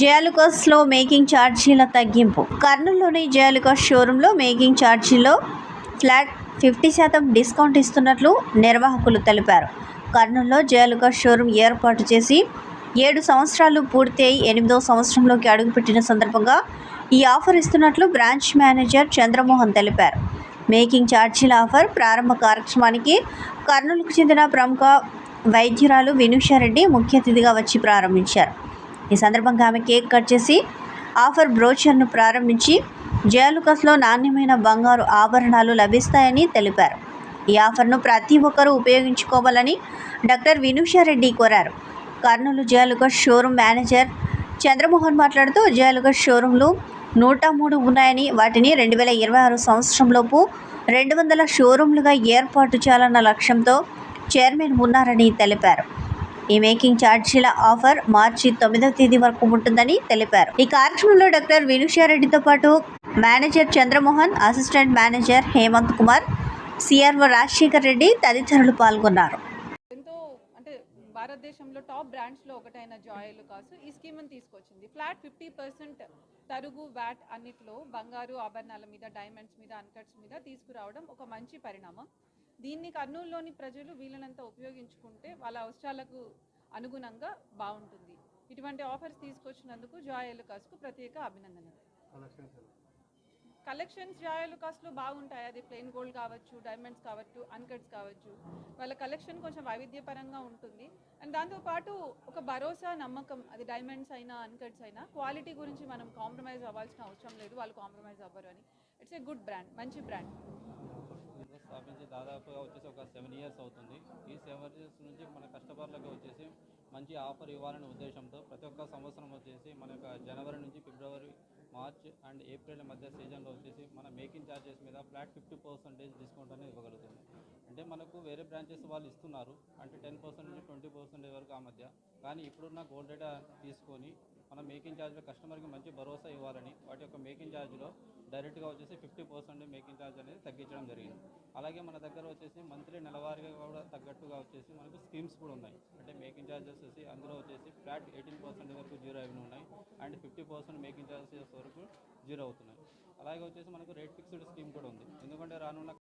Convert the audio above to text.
జయాలుకస్లో making ఛార్జీల తగ్గింపు. కర్నూలులోని జయాలుకస్ షోరూంలో మేకింగ్ ఛార్జీలో ఫ్లాట్ ఫిఫ్టీ శాతం డిస్కౌంట్ ఇస్తున్నట్లు నిర్వాహకులు తెలిపారు. కర్నూలులో జయాలుకస్ షోరూం ఏర్పాటు చేసి ఏడు సంవత్సరాలు పూర్తి అయి ఎనిమిదో సంవత్సరంలోకి అడుగుపెట్టిన సందర్భంగా ఈ ఆఫర్ ఇస్తున్నట్లు బ్రాంచ్ మేనేజర్ చంద్రమోహన్ తెలిపారు. మేకింగ్ ఛార్జీల ఆఫర్ ప్రారంభ కార్యక్రమానికి కర్నూలుకు చెందిన ప్రముఖ వైద్యురాలు వినూషారెడ్డి ముఖ్య అతిథిగా వచ్చి ప్రారంభించారు. ఈ సందర్భంగా ఆమె కేక్ కట్ చేసి ఆఫర్ బ్రోచర్ను ప్రారంభించి జయాలుకస్లో నాణ్యమైన బంగారు ఆభరణాలు లభిస్తాయని తెలిపారు. ఈ ఆఫర్ను ప్రతి ఒక్కరూ ఉపయోగించుకోవాలని డాక్టర్ వినుషారెడ్డి కోరారు. కర్నూలు జయాలుకస్ షోరూం మేనేజర్ చంద్రమోహన్ మాట్లాడుతూ జయాలుకస్ షోరూంలు నూట మూడు ఉన్నాయని వాటిని రెండు వేల ఇరవై ఆరు సంవత్సరంలోపు రెండు వందల షోరూంలుగా ఏర్పాటు చేయాలన్న లక్ష్యంతో చైర్మన్ ఉన్నారని తెలిపారు. ఈ మేకింగ్ ఛార్జీల ఆఫర్ మార్చి తొమ్మిదవ తేదీ వరకు ఉంటుందని తెలిపారు. ఈ కార్యక్రమంలో డాక్టర్ వినుషారెడ్డితో పాటు manager Chandramohan assistant manager Hemanth Kumar CRO Rajasekhar Reddy తదితరులు పాల్గొన్నారు. ఎంతో అంటే భారతదేశంలో టాప్ బ్రాండ్స్లో ఒకటైన జాయిల్ కాసు ఈ స్కీమ్ని తీసుకొచ్చింది. ఫ్లాట్ ఫిఫ్టీ పర్సెంట్ తరుగు వ్యాట్ అన్నిట్లో బంగారు ఆభరణాల మీద డైమండ్స్ మీద అన్కట్స్ మీద తీసుకురావడం ఒక మంచి పరిణామం. దీన్ని కర్నూలులోని ప్రజలు వీలైనంత ఉపయోగించుకుంటే వాళ్ళ అవసరాలకు అనుగుణంగా బాగుంటుంది. ఇటువంటి ఆఫర్స్ తీసుకొచ్చినందుకు జాయల్ కాసుకు ప్రత్యేక అభినందనలు. కలెక్షన్స్ జాయల్ కాస్ట్లో బాగుంటాయి. అది ప్లెయిన్ గోల్డ్ కావచ్చు డైమండ్స్ కావచ్చు అన్కట్స్ కావచ్చు. వాళ్ళ కలెక్షన్ కొంచెం వైవిధ్యపరంగా ఉంటుంది. అండ్ దాంతోపాటు ఒక భరోసా నమ్మకం అది డైమండ్స్ అయినా అన్కట్స్ అయినా క్వాలిటీ గురించి మనం కాంప్రమైజ్ అవ్వాల్సిన అవసరం లేదు. వాళ్ళు కాంప్రమైజ్ అవ్వరు అని. ఇట్స్ ఏ గుడ్ బ్రాండ్ మంచి బ్రాండ్. స్థాపించి దాదాపుగా వచ్చేసి ఒక సెవెన్ ఇయర్స్ అవుతుంది. ఈ సెవెన్ ఇయర్స్ నుంచి మన కస్టమర్లకు వచ్చేసి మంచి ఆఫర్ ఇవ్వాలనే ఉద్దేశంతో ప్రతి ఒక్క సంవత్సరం వచ్చేసి మన యొక్క జనవరి నుంచి ఫిబ్రవరి మార్చ్ అండ్ ఏప్రిల్ మధ్య సీజన్లో వచ్చేసి మన మేకింగ్ ఛార్జెస్ మీద ఫ్లాట్ ఫిఫ్టీ పర్సెంటేజ్ డిస్కౌంట్ అనేది ఇవ్వగలుగుతుంది. అంటే మనకు వేరే బ్రాంచెస్ వాళ్ళు ఇస్తున్నారు. అంటే టెన్ పర్సెంట్ నుంచి ట్వంటీ పర్సెంట్ వరకు ఆ మధ్య. కానీ ఇప్పుడున్న గోల్డ్ డేటా తీసుకొని మన మేకింగ్ ఛార్జ్లో కస్టమర్కి మంచి భరోసా ఇవ్వాలని వాటి యొక్క మేకింగ్ ఛార్జ్లో డైరెక్ట్గా వచ్చేసి ఫిఫ్టీ పర్సెంట్ మేకింగ్ ఛార్జ్ అనేది తగ్గించడం జరిగింది. అలాగే మన దగ్గర వచ్చేసి మంత్లీ నెలవారీగా కూడా తగ్గట్టుగా వచ్చేసి మనకు స్కీమ్స్ కూడా ఉన్నాయి. అంటే మేకింగ్ ఛార్జెస్ వచ్చేసి అందులో వచ్చేసి ఫ్లాట్ ఎయిటీన్ పర్సెంట్ వరకు జీరో అయిన ఉన్నాయి and fifty percent making charges వరకు జీరో అవుతున్నాయి. అలాగే వచ్చేసి మనకు రేట్ ఫిక్స్డ్ స్కీమ్ కూడా ఉంది. ఎందుకంటే రానున్న